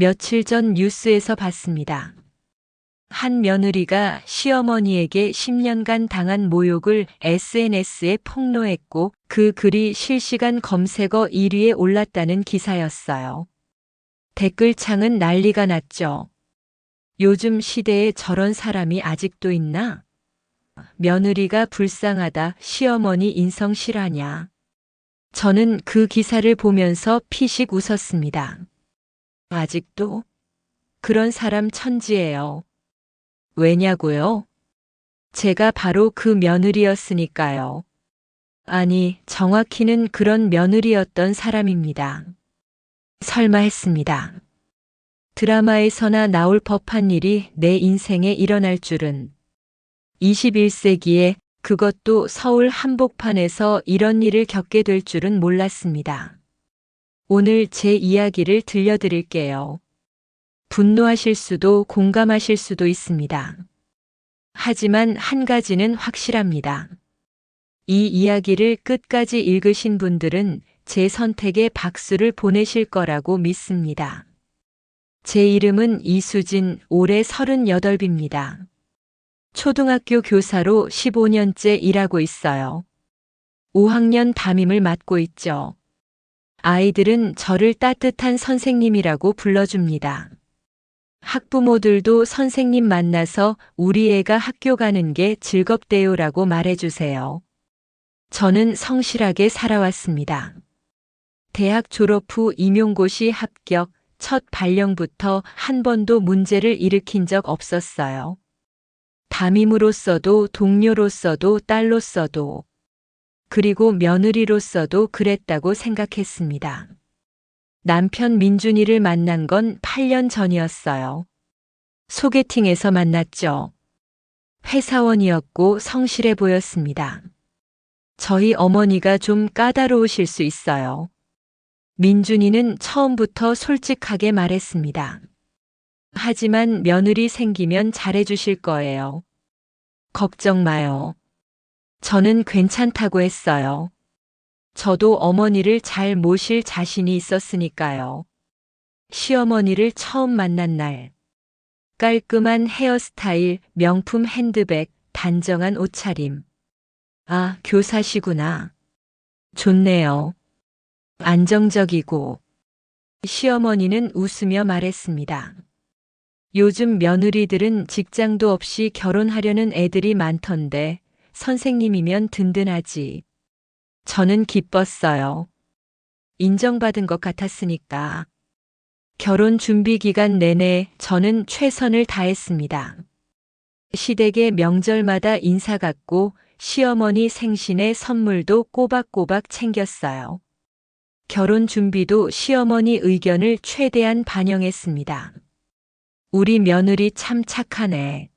며칠 전 뉴스에서 봤습니다. 한 며느리가 시어머니에게 10년간 당한 모욕을 SNS에 폭로했고 그 글이 실시간 검색어 1위에 올랐다는 기사였어요. 댓글창은 난리가 났죠. 요즘 시대에 저런 사람이 아직도 있나? 며느리가 불쌍하다 시어머니 인성 실하냐. 저는 그 기사를 보면서 피식 웃었습니다. 아직도 그런 사람 천지예요. 왜냐고요? 제가 바로 그 며느리였으니까요. 아니, 정확히는 그런 며느리였던 사람입니다. 설마 했습니다. 드라마에서나 나올 법한 일이 내 인생에 일어날 줄은 21세기에 그것도 서울 한복판에서 이런 일을 겪게 될 줄은 몰랐습니다. 오늘 제 이야기를 들려드릴게요. 분노하실 수도 공감하실 수도 있습니다. 하지만 한 가지는 확실합니다. 이 이야기를 끝까지 읽으신 분들은 제 선택에 박수를 보내실 거라고 믿습니다. 제 이름은 이수진, 올해 38입니다. 초등학교 교사로 15년째 일하고 있어요. 5학년 담임을 맡고 있죠. 아이들은 저를 따뜻한 선생님이라고 불러줍니다. 학부모들도 선생님 만나서 우리 애가 학교 가는 게 즐겁대요라고 말해주세요. 저는 성실하게 살아왔습니다. 대학 졸업 후 임용고시 합격, 첫 발령부터 한 번도 문제를 일으킨 적 없었어요. 담임으로서도 동료로서도 딸로서도 그리고 며느리로서도 그랬다고 생각했습니다. 남편 민준이를 만난 건 8년 전이었어요. 소개팅에서 만났죠. 회사원이었고 성실해 보였습니다. 저희 어머니가 좀 까다로우실 수 있어요. 민준이는 처음부터 솔직하게 말했습니다. 하지만 며느리 생기면 잘해주실 거예요. 걱정 마요. 저는 괜찮다고 했어요. 저도 어머니를 잘 모실 자신이 있었으니까요. 시어머니를 처음 만난 날. 깔끔한 헤어스타일, 명품 핸드백, 단정한 옷차림. 아, 교사시구나. 좋네요. 안정적이고. 시어머니는 웃으며 말했습니다. 요즘 며느리들은 직장도 없이 결혼하려는 애들이 많던데 선생님이면 든든하지. 저는 기뻤어요. 인정받은 것 같았으니까. 결혼 준비 기간 내내 저는 최선을 다했습니다. 시댁의 명절마다 인사 갔고 시어머니 생신에 선물도 꼬박꼬박 챙겼어요. 결혼 준비도 시어머니 의견을 최대한 반영했습니다. 우리 며느리 참 착하네.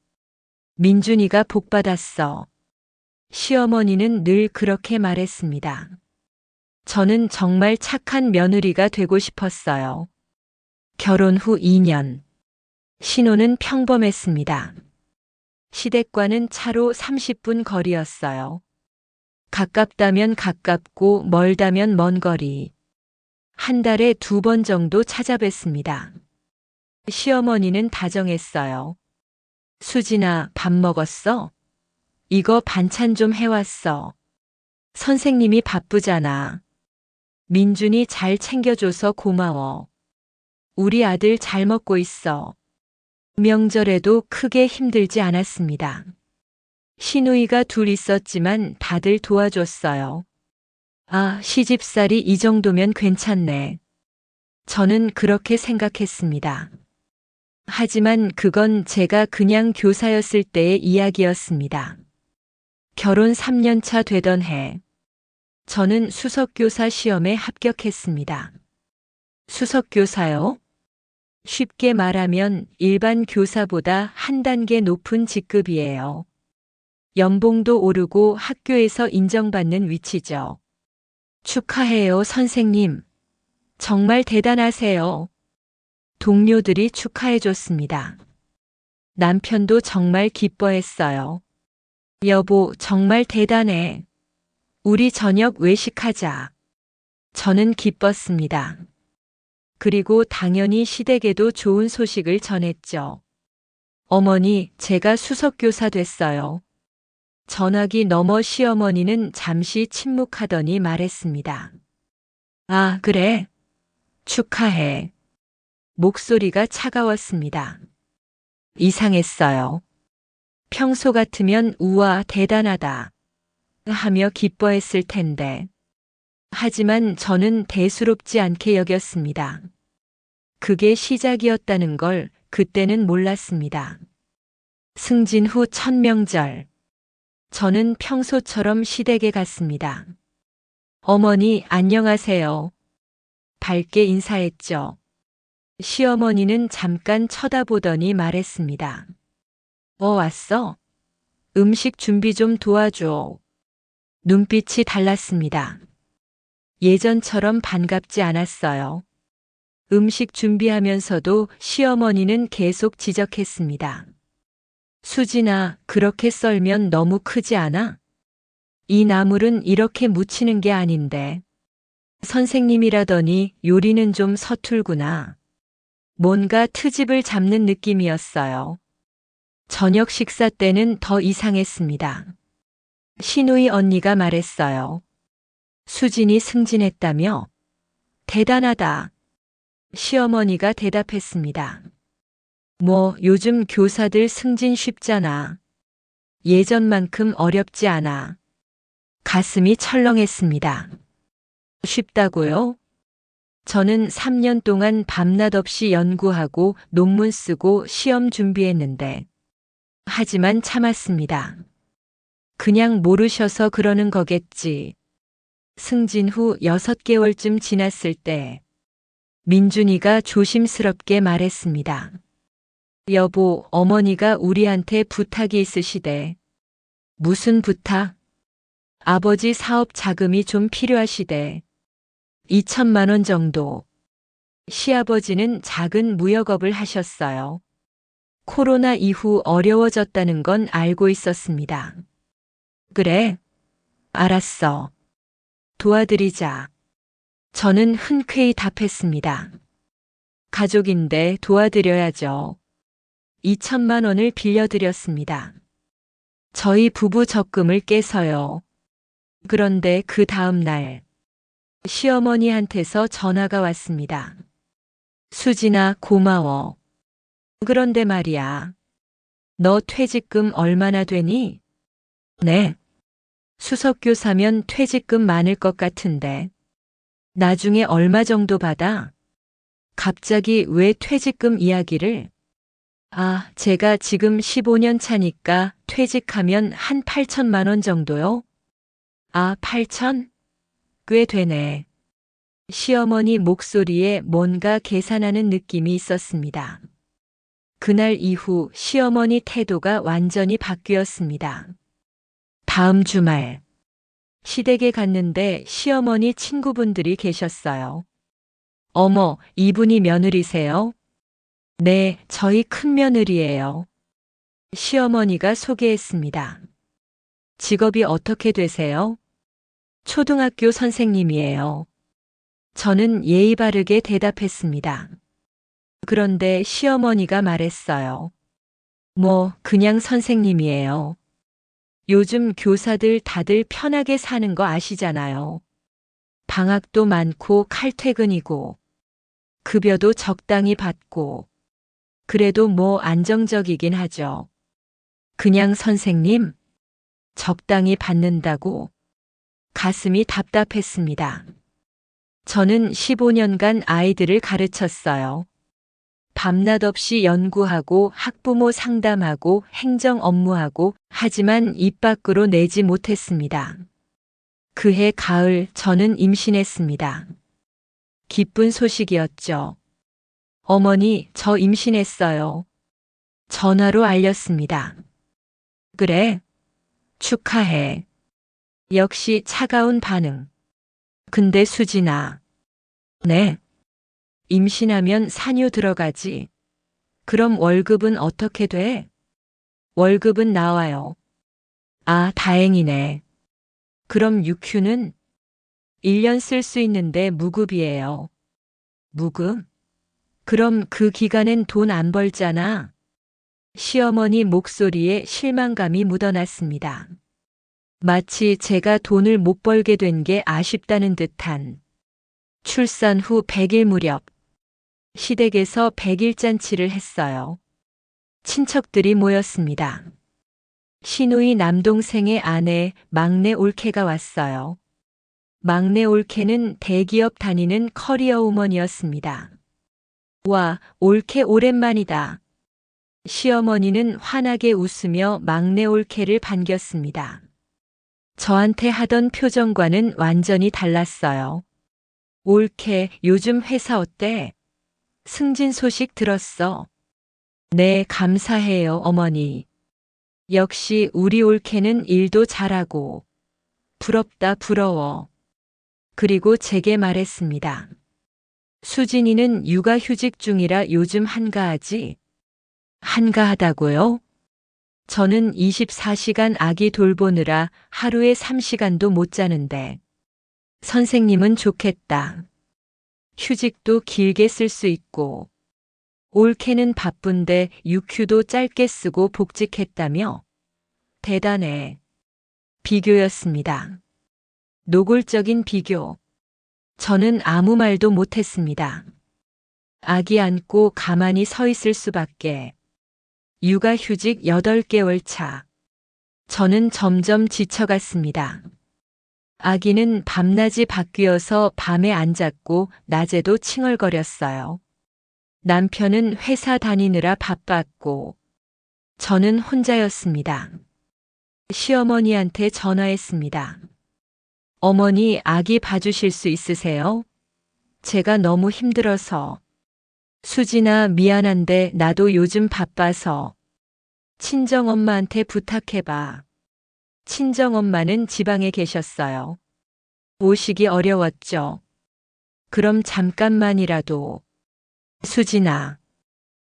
민준이가 복받았어. 시어머니는 늘 그렇게 말했습니다. 저는 정말 착한 며느리가 되고 싶었어요. 결혼 후 2년. 신호는 평범했습니다. 시댁과는 차로 30분 거리였어요. 가깝다면 가깝고 멀다면 먼 거리. 한 달에 두 번 정도 찾아뵀습니다. 시어머니는 다정했어요. 수진아, 밥 먹었어? 이거 반찬 좀 해왔어. 선생님이 바쁘잖아. 민준이 잘 챙겨줘서 고마워. 우리 아들 잘 먹고 있어. 명절에도 크게 힘들지 않았습니다. 시누이가 둘 있었지만 다들 도와줬어요. 아, 시집살이 이 정도면 괜찮네. 저는 그렇게 생각했습니다. 하지만 그건 제가 그냥 교사였을 때의 이야기였습니다. 결혼 3년차 되던 해, 저는 수석교사 시험에 합격했습니다. 수석교사요? 쉽게 말하면 일반 교사보다 한 단계 높은 직급이에요. 연봉도 오르고 학교에서 인정받는 위치죠. 축하해요, 선생님. 정말 대단하세요. 동료들이 축하해줬습니다. 남편도 정말 기뻐했어요. 여보, 정말 대단해. 우리 저녁 외식하자. 저는 기뻤습니다. 그리고 당연히 시댁에도 좋은 소식을 전했죠. 어머니, 제가 수석교사 됐어요. 전화기 너머 시어머니는 잠시 침묵하더니 말했습니다. 아, 그래. 축하해. 목소리가 차가웠습니다. 이상했어요. 평소 같으면 우와, 대단하다. 하며 기뻐했을 텐데. 하지만 저는 대수롭지 않게 여겼습니다. 그게 시작이었다는 걸 그때는 몰랐습니다. 승진 후 천명절. 저는 평소처럼 시댁에 갔습니다. 어머니, 안녕하세요. 밝게 인사했죠. 시어머니는 잠깐 쳐다보더니 말했습니다. 어, 왔어? 음식 준비 좀 도와줘. 눈빛이 달랐습니다. 예전처럼 반갑지 않았어요. 음식 준비하면서도 시어머니는 계속 지적했습니다. 수진아, 그렇게 썰면 너무 크지 않아? 이 나물은 이렇게 무치는 게 아닌데. 선생님이라더니 요리는 좀 서툴구나. 뭔가 트집을 잡는 느낌이었어요. 저녁 식사 때는 더 이상했습니다. 신우이 언니가 말했어요. 수진이 승진했다며? 대단하다. 시어머니가 대답했습니다. 뭐, 요즘 교사들 승진 쉽잖아. 예전만큼 어렵지 않아. 가슴이 철렁했습니다. 쉽다고요? 저는 3년 동안 밤낮 없이 연구하고 논문 쓰고 시험 준비했는데, 하지만 참았습니다. 그냥 모르셔서 그러는 거겠지. 승진 후 6개월쯤 지났을 때, 민준이가 조심스럽게 말했습니다. 여보, 어머니가 우리한테 부탁이 있으시대. 무슨 부탁? 아버지 사업 자금이 좀 필요하시대. 2천만 원 정도. 시아버지는 작은 무역업을 하셨어요. 코로나 이후 어려워졌다는 건 알고 있었습니다. 그래. 알았어. 도와드리자. 저는 흔쾌히 답했습니다. 가족인데 도와드려야죠. 2천만 원을 빌려드렸습니다. 저희 부부 적금을 깨서요. 그런데 그 다음 날, 시어머니한테서 전화가 왔습니다. 수진아, 고마워. 그런데 말이야. 너 퇴직금 얼마나 되니? 네. 수석교사면 퇴직금 많을 것 같은데. 나중에 얼마 정도 받아? 갑자기 왜 퇴직금 이야기를? 아, 제가 지금 15년 차니까 퇴직하면 한 8천만 원 정도요? 아, 8천? 꽤 되네. 시어머니 목소리에 뭔가 계산하는 느낌이 있었습니다. 그날 이후 시어머니 태도가 완전히 바뀌었습니다. 다음 주말, 시댁에 갔는데 시어머니 친구분들이 계셨어요. 어머, 이분이 며느리세요? 네, 저희 큰 며느리예요. 시어머니가 소개했습니다. 직업이 어떻게 되세요? 초등학교 선생님이에요. 저는 예의 바르게 대답했습니다. 그런데 시어머니가 말했어요. 뭐, 그냥 선생님이에요. 요즘 교사들 다들 편하게 사는 거 아시잖아요. 방학도 많고 칼퇴근이고, 급여도 적당히 받고, 그래도 뭐 안정적이긴 하죠. 그냥 선생님, 적당히 받는다고 가슴이 답답했습니다. 저는 15년간 아이들을 가르쳤어요. 밤낮 없이 연구하고 학부모 상담하고 행정 업무하고 하지만 입 밖으로 내지 못했습니다. 그해 가을 저는 임신했습니다. 기쁜 소식이었죠. 어머니, 저 임신했어요. 전화로 알렸습니다. 그래. 축하해. 역시 차가운 반응. 근데 수진아. 네. 임신하면 산유 들어가지. 그럼 월급은 어떻게 돼? 월급은 나와요. 아, 다행이네. 그럼 육휴는 1년 쓸 수 있는데 무급이에요. 무급? 그럼 그 기간엔 돈 안 벌잖아. 시어머니 목소리에 실망감이 묻어났습니다. 마치 제가 돈을 못 벌게 된 게 아쉽다는 듯한 출산 후 100일 무렵 시댁에서 100일 잔치를 했어요. 친척들이 모였습니다. 시누이 남동생의 아내 막내 올케가 왔어요. 막내 올케는 대기업 다니는 커리어 우먼이었습니다. 와, 올케 오랜만이다. 시어머니는 환하게 웃으며 막내 올케를 반겼습니다. 저한테 하던 표정과는 완전히 달랐어요. 올케, 요즘 회사 어때? 승진 소식 들었어. 네, 감사해요, 어머니. 역시 우리 올케는 일도 잘하고. 부럽다, 부러워. 그리고 제게 말했습니다. 수진이는 육아휴직 중이라 요즘 한가하지? 한가하다고요? 저는 24시간 아기 돌보느라 하루에 3시간도 못 자는데. 선생님은 좋겠다. 휴직도 길게 쓸 수 있고. 올케는 바쁜데 육휴도 짧게 쓰고 복직했다며? 대단해. 비교였습니다. 노골적인 비교. 저는 아무 말도 못했습니다. 아기 안고 가만히 서 있을 수밖에. 육아휴직 8개월 차. 저는 점점 지쳐갔습니다. 아기는 밤낮이 바뀌어서 밤에 안 잤고 낮에도 칭얼거렸어요. 남편은 회사 다니느라 바빴고 저는 혼자였습니다. 시어머니한테 전화했습니다. 어머니 아기 봐주실 수 있으세요? 제가 너무 힘들어서. 수진아 미안한데 나도 요즘 바빠서. 친정엄마한테 부탁해봐. 친정엄마는 지방에 계셨어요. 오시기 어려웠죠. 그럼 잠깐만이라도. 수진아.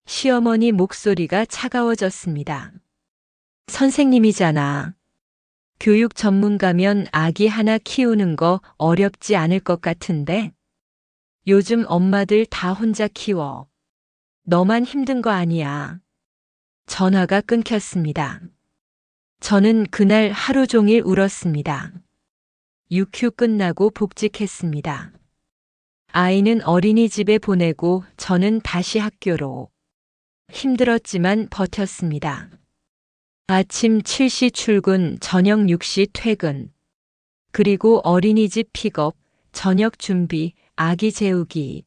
시어머니 목소리가 차가워졌습니다. 선생님이잖아. 교육 전문가면 아기 하나 키우는 거 어렵지 않을 것 같은데? 요즘 엄마들 다 혼자 키워. 너만 힘든 거 아니야. 전화가 끊겼습니다. 저는 그날 하루 종일 울었습니다. 육휴 끝나고 복직했습니다. 아이는 어린이집에 보내고 저는 다시 학교로. 힘들었지만 버텼습니다. 아침 7시 출근, 저녁 6시 퇴근. 그리고 어린이집 픽업, 저녁 준비, 아기 재우기.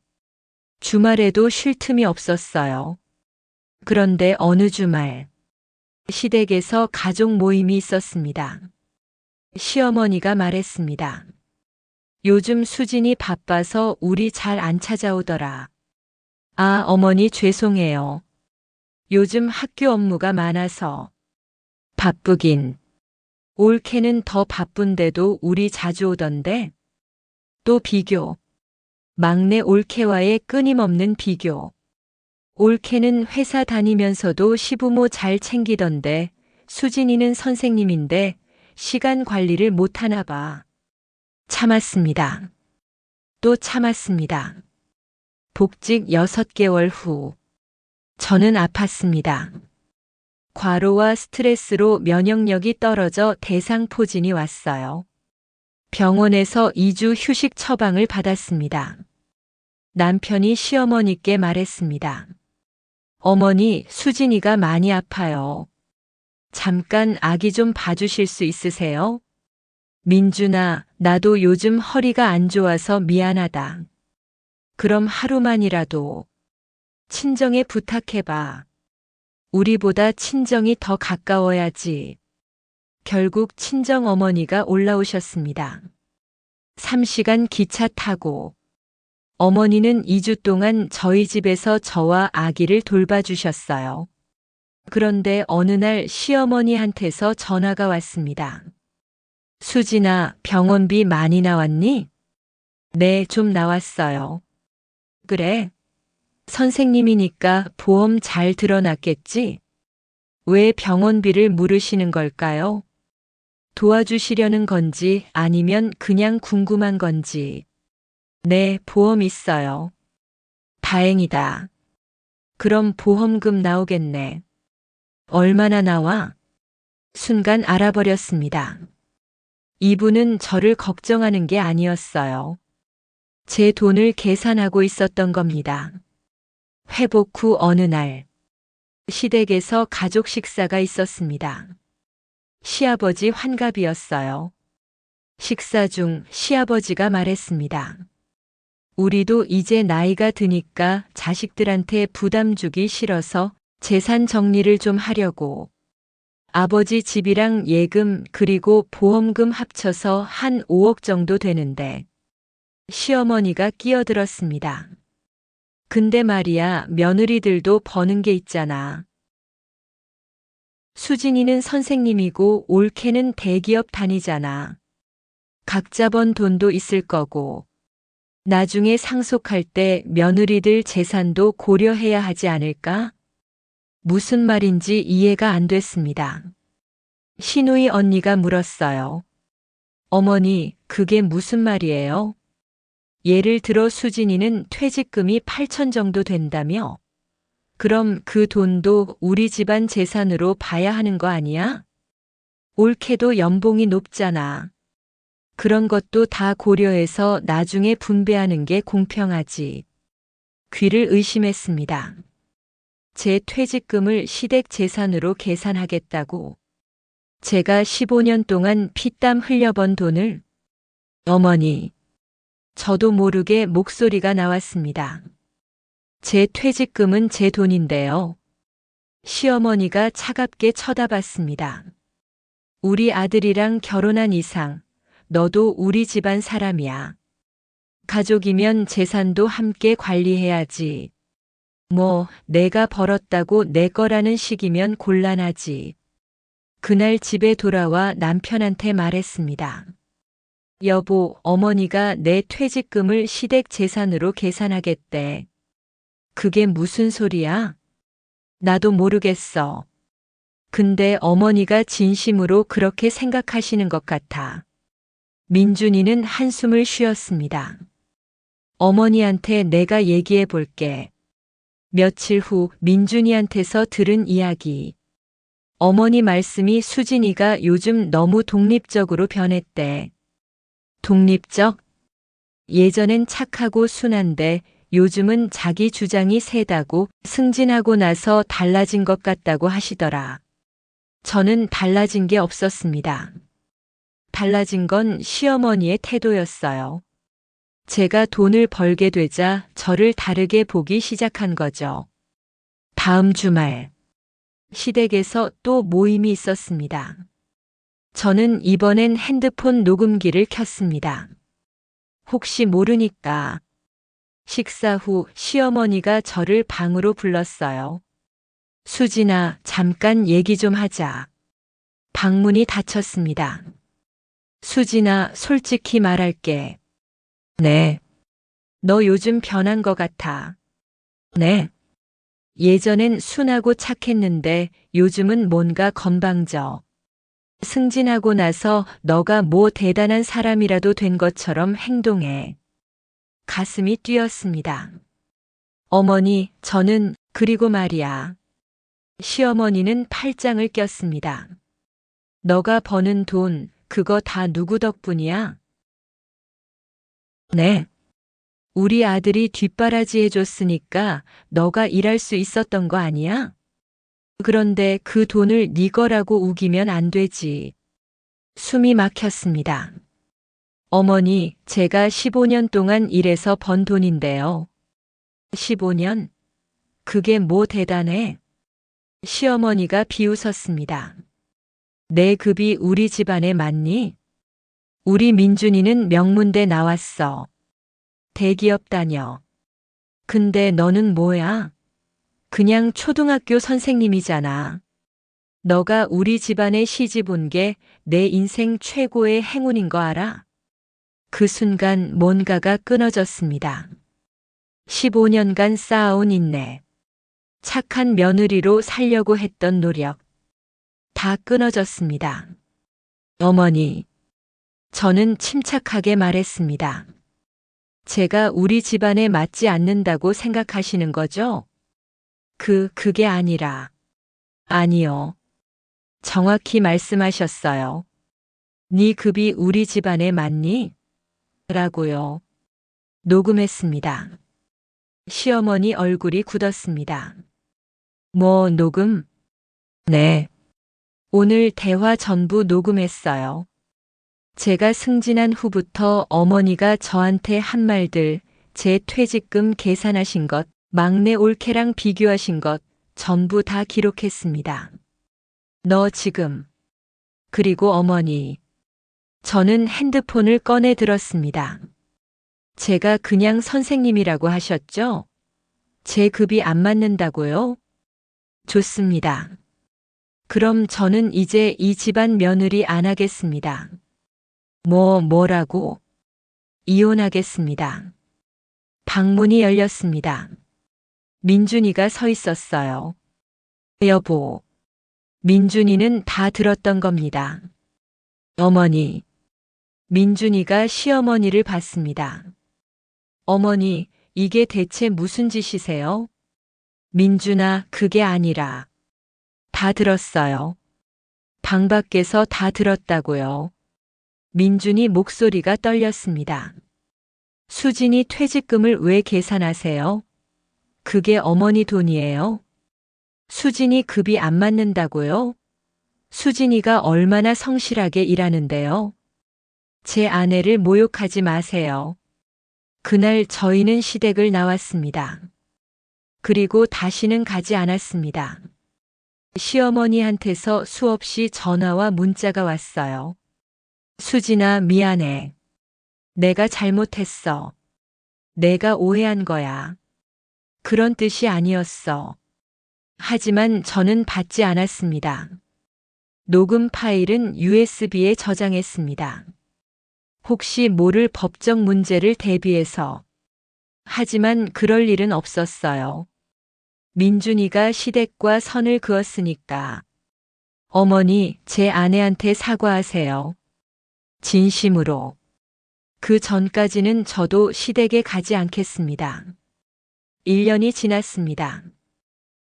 주말에도 쉴 틈이 없었어요. 그런데 어느 주말, 시댁에서 가족 모임이 있었습니다. 시어머니가 말했습니다. 요즘 수진이 바빠서 우리 잘 안 찾아오더라. 아, 어머니 죄송해요. 요즘 학교 업무가 많아서. 바쁘긴. 올케는 더 바쁜데도 우리 자주 오던데? 또 비교. 막내 올케와의 끊임없는 비교. 올케는 회사 다니면서도 시부모 잘 챙기던데 수진이는 선생님인데 시간 관리를 못하나 봐. 참았습니다. 또 참았습니다. 복직 6개월 후. 저는 아팠습니다. 과로와 스트레스로 면역력이 떨어져 대상포진이 왔어요. 병원에서 2주 휴식 처방을 받았습니다. 남편이 시어머니께 말했습니다. 어머니, 수진이가 많이 아파요. 잠깐 아기 좀 봐주실 수 있으세요? 민준아, 나도 요즘 허리가 안 좋아서 미안하다. 그럼 하루만이라도 친정에 부탁해봐. 우리보다 친정이 더 가까워야지. 결국 친정 어머니가 올라오셨습니다. 3시간 기차 타고 어머니는 2주 동안 저희 집에서 저와 아기를 돌봐주셨어요. 그런데 어느 날 시어머니한테서 전화가 왔습니다. 수진아, 병원비 많이 나왔니? 네, 좀 나왔어요. 그래. 선생님이니까 보험 잘 드러났겠지? 왜 병원비를 물으시는 걸까요? 도와주시려는 건지 아니면 그냥 궁금한 건지. 네, 보험 있어요. 다행이다. 그럼 보험금 나오겠네. 얼마나 나와? 순간 알아버렸습니다. 이분은 저를 걱정하는 게 아니었어요. 제 돈을 계산하고 있었던 겁니다. 회복 후 어느 날, 시댁에서 가족 식사가 있었습니다. 시아버지 환갑이었어요. 식사 중 시아버지가 말했습니다. 우리도 이제 나이가 드니까 자식들한테 부담 주기 싫어서 재산 정리를 좀 하려고. 아버지 집이랑 예금 그리고 보험금 합쳐서 한 5억 정도 되는데 시어머니가 끼어들었습니다. 근데 말이야 며느리들도 버는 게 있잖아. 수진이는 선생님이고 올케는 대기업 다니잖아. 각자 번 돈도 있을 거고. 나중에 상속할 때 며느리들 재산도 고려해야 하지 않을까? 무슨 말인지 이해가 안 됐습니다. 신우이 언니가 물었어요. 어머니, 그게 무슨 말이에요? 예를 들어 수진이는 퇴직금이 8천 정도 된다며? 그럼 그 돈도 우리 집안 재산으로 봐야 하는 거 아니야? 올케도 연봉이 높잖아. 그런 것도 다 고려해서 나중에 분배하는 게 공평하지. 귀를 의심했습니다. 제 퇴직금을 시댁 재산으로 계산하겠다고. 제가 15년 동안 피땀 흘려번 돈을 어머니, 저도 모르게 목소리가 나왔습니다. 제 퇴직금은 제 돈인데요. 시어머니가 차갑게 쳐다봤습니다. 우리 아들이랑 결혼한 이상, 너도 우리 집안 사람이야. 가족이면 재산도 함께 관리해야지. 뭐, 내가 벌었다고 내 거라는 식이면 곤란하지. 그날 집에 돌아와 남편한테 말했습니다. 여보, 어머니가 내 퇴직금을 시댁 재산으로 계산하겠대. 그게 무슨 소리야? 나도 모르겠어. 근데 어머니가 진심으로 그렇게 생각하시는 것 같아. 민준이는 한숨을 쉬었습니다. 어머니한테 내가 얘기해 볼게. 며칠 후 민준이한테서 들은 이야기. 어머니 말씀이 수진이가 요즘 너무 독립적으로 변했대. 독립적? 예전엔 착하고 순한데 요즘은 자기 주장이 세다고 승진하고 나서 달라진 것 같다고 하시더라. 저는 달라진 게 없었습니다. 달라진 건 시어머니의 태도였어요. 제가 돈을 벌게 되자 저를 다르게 보기 시작한 거죠. 다음 주말, 시댁에서 또 모임이 있었습니다. 저는 이번엔 핸드폰 녹음기를 켰습니다. 혹시 모르니까. 식사 후 시어머니가 저를 방으로 불렀어요. 수진아, 잠깐 얘기 좀 하자. 방문이 닫혔습니다. 수진아, 솔직히 말할게. 네. 너 요즘 변한 것 같아. 네. 예전엔 순하고 착했는데 요즘은 뭔가 건방져. 승진하고 나서 너가 뭐 대단한 사람이라도 된 것처럼 행동해. 가슴이 뛰었습니다. 어머니, 저는, 그리고 말이야. 시어머니는 팔짱을 꼈습니다. 너가 버는 돈, 그거 다 누구 덕분이야? 네. 우리 아들이 뒷바라지 해줬으니까 너가 일할 수 있었던 거 아니야? 그런데 그 돈을 네 거라고 우기면 안 되지. 숨이 막혔습니다. 어머니, 제가 15년 동안 일해서 번 돈인데요. 15년? 그게 뭐 대단해? 시어머니가 비웃었습니다. 내 급이 우리 집안에 맞니? 우리 민준이는 명문대 나왔어. 대기업 다녀. 근데 너는 뭐야? 그냥 초등학교 선생님이잖아. 너가 우리 집안에 시집 온 게 내 인생 최고의 행운인 거 알아? 그 순간 뭔가가 끊어졌습니다. 15년간 쌓아온 인내. 착한 며느리로 살려고 했던 노력. 다 끊어졌습니다. 어머니. 저는 침착하게 말했습니다. 제가 우리 집안에 맞지 않는다고 생각하시는 거죠? 그, 그게 아니라. 아니요. 정확히 말씀하셨어요. 네 급이 우리 집안에 맞니? 라고요. 녹음했습니다. 시어머니 얼굴이 굳었습니다. 뭐, 녹음? 네. 오늘 대화 전부 녹음했어요. 제가 승진한 후부터 어머니가 저한테 한 말들, 제 퇴직금 계산하신 것, 막내 올케랑 비교하신 것, 전부 다 기록했습니다. 너 지금. 그리고 어머니. 저는 핸드폰을 꺼내 들었습니다. 제가 그냥 선생님이라고 하셨죠? 제 급이 안 맞는다고요? 좋습니다. 그럼 저는 이제 이 집안 며느리 안 하겠습니다. 뭐, 뭐라고? 이혼하겠습니다. 방문이 열렸습니다. 민준이가 서 있었어요. 여보. 민준이는 다 들었던 겁니다. 어머니. 민준이가 시어머니를 봤습니다. 어머니, 이게 대체 무슨 짓이세요? 민준아, 그게 아니라. 다 들었어요. 방 밖에서 다 들었다고요. 민준이 목소리가 떨렸습니다. 수진이 퇴직금을 왜 계산하세요? 그게 어머니 돈이에요. 수진이 급이 안 맞는다고요? 수진이가 얼마나 성실하게 일하는데요. 제 아내를 모욕하지 마세요. 그날 저희는 시댁을 나왔습니다. 그리고 다시는 가지 않았습니다. 시어머니한테서 수없이 전화와 문자가 왔어요. 수진아, 미안해. 내가 잘못했어. 내가 오해한 거야. 그런 뜻이 아니었어. 하지만 저는 받지 않았습니다. 녹음 파일은 USB에 저장했습니다. 혹시 모를 법적 문제를 대비해서. 하지만 그럴 일은 없었어요. 민준이가 시댁과 선을 그었으니까. 어머니, 제 아내한테 사과하세요. 진심으로. 그 전까지는 저도 시댁에 가지 않겠습니다. 1년이 지났습니다.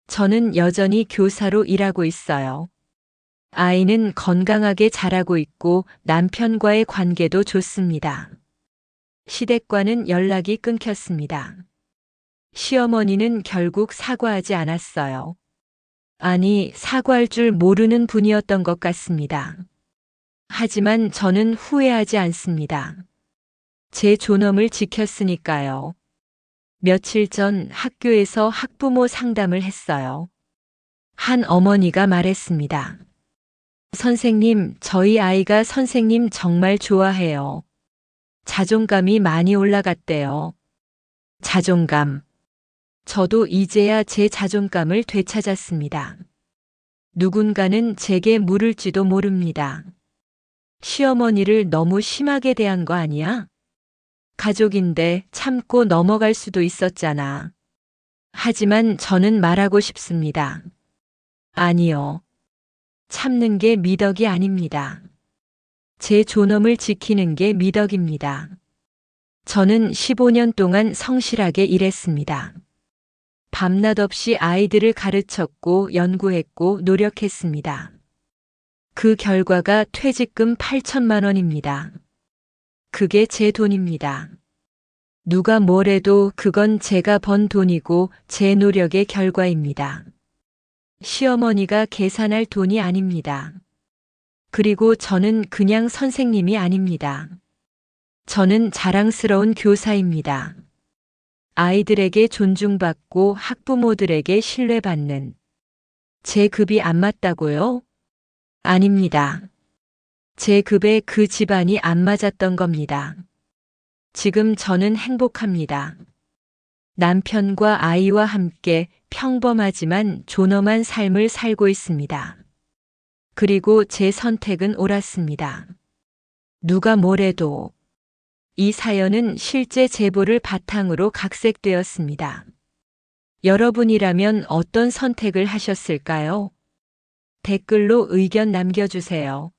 저는 여전히 교사로 일하고 있어요. 아이는 건강하게 자라고 있고 남편과의 관계도 좋습니다. 시댁과는 연락이 끊겼습니다. 시어머니는 결국 사과하지 않았어요. 아니, 사과할 줄 모르는 분이었던 것 같습니다. 하지만 저는 후회하지 않습니다. 제 존엄을 지켰으니까요. 며칠 전 학교에서 학부모 상담을 했어요. 한 어머니가 말했습니다. 선생님, 저희 아이가 선생님 정말 좋아해요. 자존감이 많이 올라갔대요. 자존감. 저도 이제야 제 자존감을 되찾았습니다. 누군가는 제게 물을지도 모릅니다. 시어머니를 너무 심하게 대한 거 아니야? 가족인데 참고 넘어갈 수도 있었잖아. 하지만 저는 말하고 싶습니다. 아니요. 참는 게 미덕이 아닙니다. 제 존엄을 지키는 게 미덕입니다. 저는 15년 동안 성실하게 일했습니다. 밤낮 없이 아이들을 가르쳤고 연구했고 노력했습니다. 그 결과가 퇴직금 8천만 원입니다. 그게 제 돈입니다. 누가 뭐래도 그건 제가 번 돈이고 제 노력의 결과입니다. 시어머니가 계산할 돈이 아닙니다. 그리고 저는 그냥 선생님이 아닙니다. 저는 자랑스러운 교사입니다. 아이들에게 존중받고 학부모들에게 신뢰받는 제 급이 안 맞다고요? 아닙니다. 제 급에 그 집안이 안 맞았던 겁니다. 지금 저는 행복합니다. 남편과 아이와 함께 평범하지만 존엄한 삶을 살고 있습니다. 그리고 제 선택은 옳았습니다. 누가 뭐래도 이 사연은 실제 제보를 바탕으로 각색되었습니다. 여러분이라면 어떤 선택을 하셨을까요? 댓글로 의견 남겨주세요.